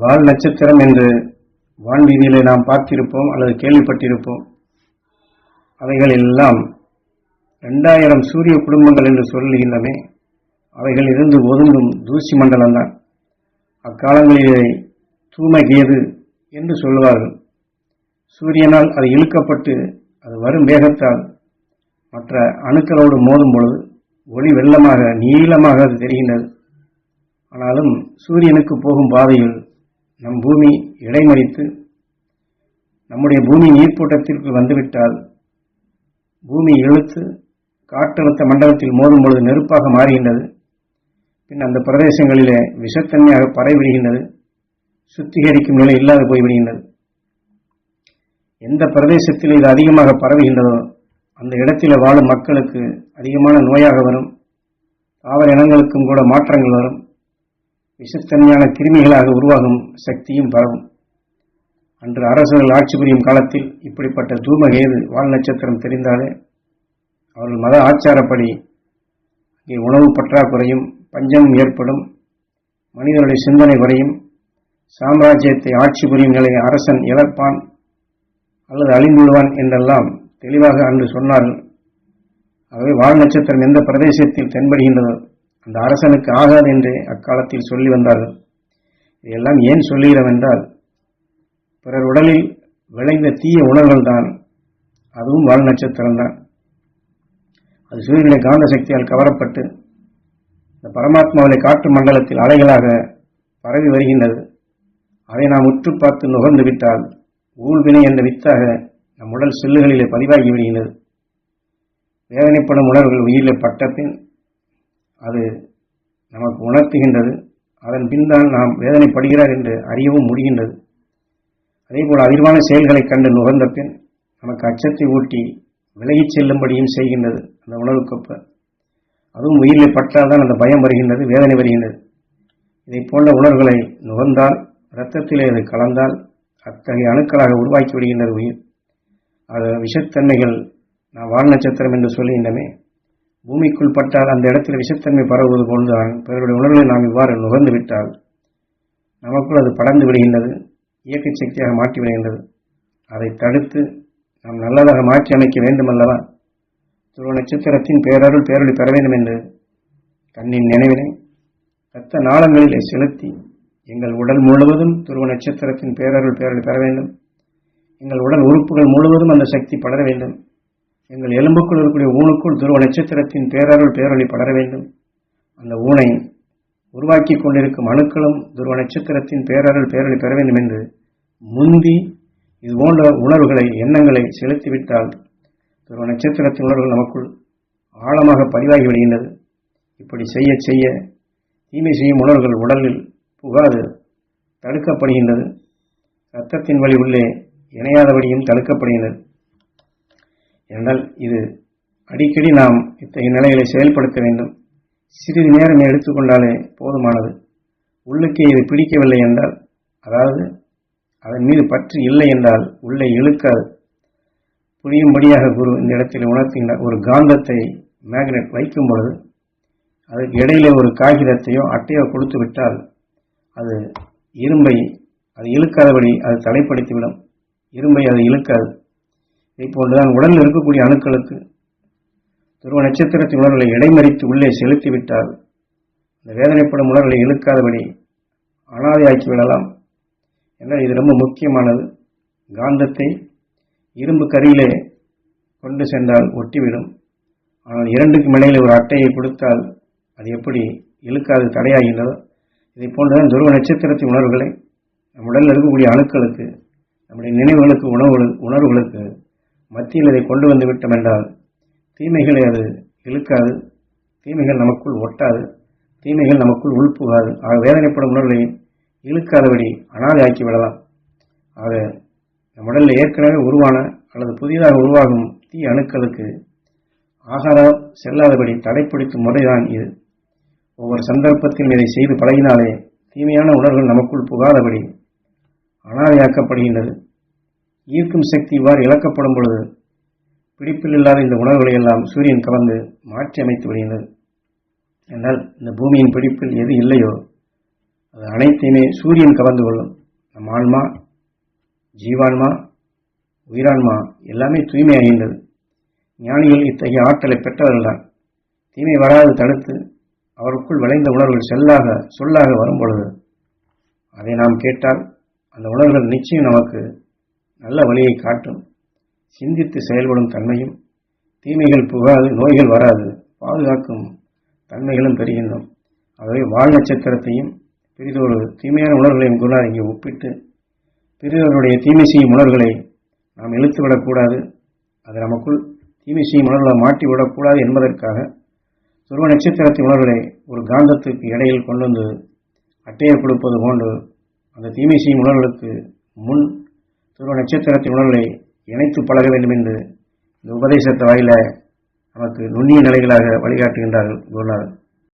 வால் நட்சத்திரம் என்று வான்வீதியிலே நாம் பார்த்திருப்போம் அல்லது கேள்விப்பட்டிருப்போம். அவைகள் எல்லாம் ரெண்டாயிரம் சூரிய குடும்பங்கள் என்று சொல்லுகின்றமே அவைகள் இருந்து ஒதுங்கும் தூசி மண்டலம்தான் அக்காலங்களிலே தூமகேது என்று சொல்லுவார்கள். சூரியனால் அது இழுக்கப்பட்டு அது வரும் வேகத்தால் மற்ற அணுக்களோடு மோதும் பொழுது ஒளி வெள்ளமாக நீளமாக அது தெரிகின்றது. ஆனாலும் சூரியனுக்கு போகும் பாதையில் நம் பூமி இடைமறித்து நம்முடைய பூமி நீர்ப்போட்டத்திற்கு வந்துவிட்டால் பூமி இழுத்து காற்றழுத்த மண்டலத்தில் மோதும் பொழுது நெருப்பாக மாறுகின்றது. பின் அந்த பிரதேசங்களிலே விஷத்தன்மையாக பரவிவிடுகின்றது. சுத்திகரிக்கும் நிலை இல்லாது போய்விடுகின்றது. எந்த பிரதேசத்தில் இது அதிகமாக பரவுகின்றதோ அந்த இடத்தில் வாழும் மக்களுக்கு அதிகமான நோயாக வரும். தாவர இனங்களுக்கும் கூட மாற்றங்கள் வரும். விஷத்தன்மையான கிருமிகளாக உருவாகும் சக்தியும் பரவும். அன்று அரசர்கள் ஆட்சி புரியும் காலத்தில் இப்படிப்பட்ட தூமகேது வால் நட்சத்திரம் தெரிந்தாலே அவர்கள் மத ஆச்சாரப்படி அங்கே உணவு பற்றாக்குறையும் பஞ்சமும் ஏற்படும். மனிதனுடைய சிந்தனை குறையும். சாம்ராஜ்யத்தை ஆட்சி புரியும் நிலையை அரசன் இழப்பான் அல்லது அழிந்துவிடுவான் என்றெல்லாம் தெளிவாக அன்று சொன்னார்கள். ஆகவே வால் நட்சத்திரம் எந்த பிரதேசத்தில் தென்படுகின்றதோ அந்த அரசனுக்கு ஆகாது என்று அக்காலத்தில் சொல்லி வந்தார்கள். இதையெல்லாம் ஏன் சொல்லுகிறோம் என்றால் பிறர் உடலில் விளைந்த தீய உணர்வுகள் தான். அதுவும் வால் நட்சத்திரம் தான். அது சூரியனுடைய காந்த சக்தியால் கவரப்பட்டு இந்த பரமாத்மாவுடைய காற்று மண்டலத்தில் அலைகளாக பரவி வருகின்றது. அதை நாம் உற்று பார்த்து நுகர்ந்து விட்டால் ஊழ்வினை என்ற வித்தாக நம் உடல் செல்லுகளிலே பதிவாகி விடுகின்றது. வேதனைப்படும் உணர்வுகள் உயிரில் பட்ட பின் அது நமக்கு உணர்த்துகின்றது. அதன் பின்தான் நாம் வேதனைப்படுகிறார் என்று அறியவும் முடிகின்றது. அதேபோல் அதிர்வான செயல்களை கண்டு நுகர்ந்த பின் நமக்கு அச்சத்தை ஊட்டி விலகிச் செல்லும்படியும் செய்கின்றது அந்த உணவுக்கொப்ப அதுவும் உயிரில் பட்டால்தான் அந்த பயம் வருகின்றது வேதனை வருகின்றது. இதை போன்ற உணர்வுகளை நுகர்ந்தால் இரத்தத்திலே அது கலந்தால் அத்தகைய அணுக்களாக உருவாக்கி விடுகின்றது உயிர். அது விஷத்தன்மைகள் நான் வால் நட்சத்திரம் என்று சொல்லுகின்றமே பூமிக்குள் பட்டால் அந்த இடத்தில் விஷத்தன்மை பரவுவது போல்தான் பிறருடைய உணர்வுகளை நாம் இவ்வாறு நுகர்ந்து விட்டால் நமக்குள் அது படர்ந்து விடுகின்றது இயக்க சக்தியாக மாற்றி விடுகின்றது. அதை தடுத்து நாம் நல்லதாக மாற்றி அமைக்க வேண்டுமல்லவா? துருவ நட்சத்திரத்தின் பேரருள் பேரொழி பெற வேண்டும் என்று கண்ணின் நினைவினை தத்த நாளங்களிலே செலுத்தி எங்கள் உடல் முழுவதும் துருவ நட்சத்திரத்தின் பேரருள் பேரொழி பெற வேண்டும். எங்கள் உடல் உறுப்புகள் முழுவதும் அந்த சக்தி படர வேண்டும். எங்கள் எலும்புக்குள் இருக்கக்கூடிய ஊனுக்குள் துருவ நட்சத்திரத்தின் பேரருள் பேரொளி படர வேண்டும். அந்த ஊனை உருவாக்கி கொண்டிருக்கும் அணுக்களும் துருவ நட்சத்திரத்தின் பேரருள் பேரொளி பெற வேண்டும் என்று முந்தி இது போன்ற உணர்வுகளை எண்ணங்களை செலுத்திவிட்டால் துருவ நட்சத்திரத்தின் உணர்வுகள் நமக்குள் ஆழமாக பதிவாகி விடுகின்றது. இப்படி செய்ய செய்ய தீமை செய்யும் உணர்வுகள் உடலில் புகாது தடுக்கப்படுகின்றது. இரத்தத்தின் வழி உள்ளே இணையாதபடியும் தடுக்கப்படுகின்றது. என்றால் இது அடிக்கடி நாம் இத்தகைய நிலைகளை செயல்படுத்த வேண்டும். சிறிது நேரம் எடுத்துக்கொண்டாலே போதுமானது. உள்ளுக்கே இது பிடிக்கவில்லை என்றால் அதாவது அதன் மீது பற்று இல்லை என்றால் உள்ளே இழுக்காது. புரியும்படியாக குரு இந்த இடத்தில் உணர்த்துகின்ற ஒரு காந்தத்தை மேக்னெட் வைக்கும் பொழுது அதுக்கு இடையிலே ஒரு காகிதத்தையோ அட்டையோ கொடுத்து விட்டால் அது இரும்பை அது இழுக்காதபடி அது தடைப்படுத்திவிடும் இரும்பை அது இழுக்காது. இதை போன்றுதான் உடலில் இருக்கக்கூடிய அணுக்களுக்கு துருவ நட்சத்திரத்தின் உணர்வுகளை இடைமறித்து உள்ளே செலுத்திவிட்டால் இந்த வேதனைப்படும் உணர்வுகளை இழுக்காதபடி அனாதையாக்கி விடலாம். என்றால் இது ரொம்ப முக்கியமானது. காந்தத்தை இரும்பு கரியிலே கொண்டு சென்றால் ஒட்டிவிடும். ஆனால் இரண்டுக்கு இடையிலே ஒரு அட்டையை கொடுத்தால் அது எப்படி இழுக்காது தடையாகின்றதோ? இதை போன்றதான் துருவ நட்சத்திரத்தின் உணர்வுகளை நம் உடலில் இருக்கக்கூடிய அணுக்களுக்கு நம்முடைய நினைவுகளுக்கு உணவு உணர்வுகளுக்கு மத்தியில் இதை கொண்டு வந்து விட்டோம் என்றால் தீமைகளை அது இழுக்காது. தீமைகள் நமக்குள் ஒட்டாது. தீமைகள் நமக்குள் உள்புகாது. ஆக வேதனைப்படும் உணர்வை இழுக்காதபடி அனாதையாக்கி விடலாம். ஆக நம் உடலில் ஏற்கனவே உருவான அல்லது புதிதாக உருவாகும் தீ அணுக்களுக்கு ஆகாரம் செல்லாதபடி தடைப்பிடிக்கும் முறைதான் இது. ஒவ்வொரு சந்தர்ப்பத்தில் இதை செய்து பழகினாலே தீமையான உணர்வுகள் நமக்குள் புகாதபடி அனாதையாக்கப்படுகின்றது. ஈர்க்கும் சக்தி இவ்வாறு இழக்கப்படும் பொழுது பிடிப்பில் இல்லாத இந்த உணர்வுகளை எல்லாம் சூரியன் கவர்ந்து மாற்றி அமைத்து விடுகின்றது. என்றால் இந்த பூமியின் பிடிப்பில் எது இல்லையோ அது அனைத்தையுமே சூரியன் கவர்ந்து கொள்ளும். நம் ஆன்மா ஜீவான்மா உயிரான்மா எல்லாமே தூய்மையாகின்றது ஞானிகள் இத்தகைய ஆற்றலை பெற்றவர்கள்தான். தீமை வராது தடுத்து அவருக்குள் விளைந்த உணர்வுகள் செல்லாக சொல்லாக வரும் பொழுது அதை நாம் கேட்டால் அந்த உணர்வுகள் நிச்சயம் நமக்கு நல்ல வழியை காட்டும். சிந்தித்து செயல்படும் தன்மையும் தீமைகள் புகாது நோய்கள் வராது பாதுகாக்கும் தன்மைகளும் பெறுகின்றோம். ஆகவே வாழ் நட்சத்திரத்தையும் பெரிதொரு தீமையான உணர்வுகளையும் கூட இங்கே ஒப்பிட்டு பெரிதவருடைய தீமை செய்யும் உணர்வுகளை நாம் இழுத்து விடக்கூடாது அது நமக்குள் தீமை செய்யும் உணர்வுகளை மாட்டி விடக்கூடாது என்பதற்காக துருவ நட்சத்திரத்தின் உணர்வுகளை ஒரு காந்தத்துக்கு இடையில் கொண்டு வந்து அட்டையை கொடுப்பது போன்று அந்த தீமை செய்யும் உணர்வுகளுக்கு முன் துருவ நட்சத்திரத்தின் உணர்வுகளை இணைத்து பழக வேண்டும் என்று இந்த உபதேசத்தை வாயில நமக்கு நுண்ணிய நிலைகளாக வழிகாட்டுகின்றார்கள் குருநாதன்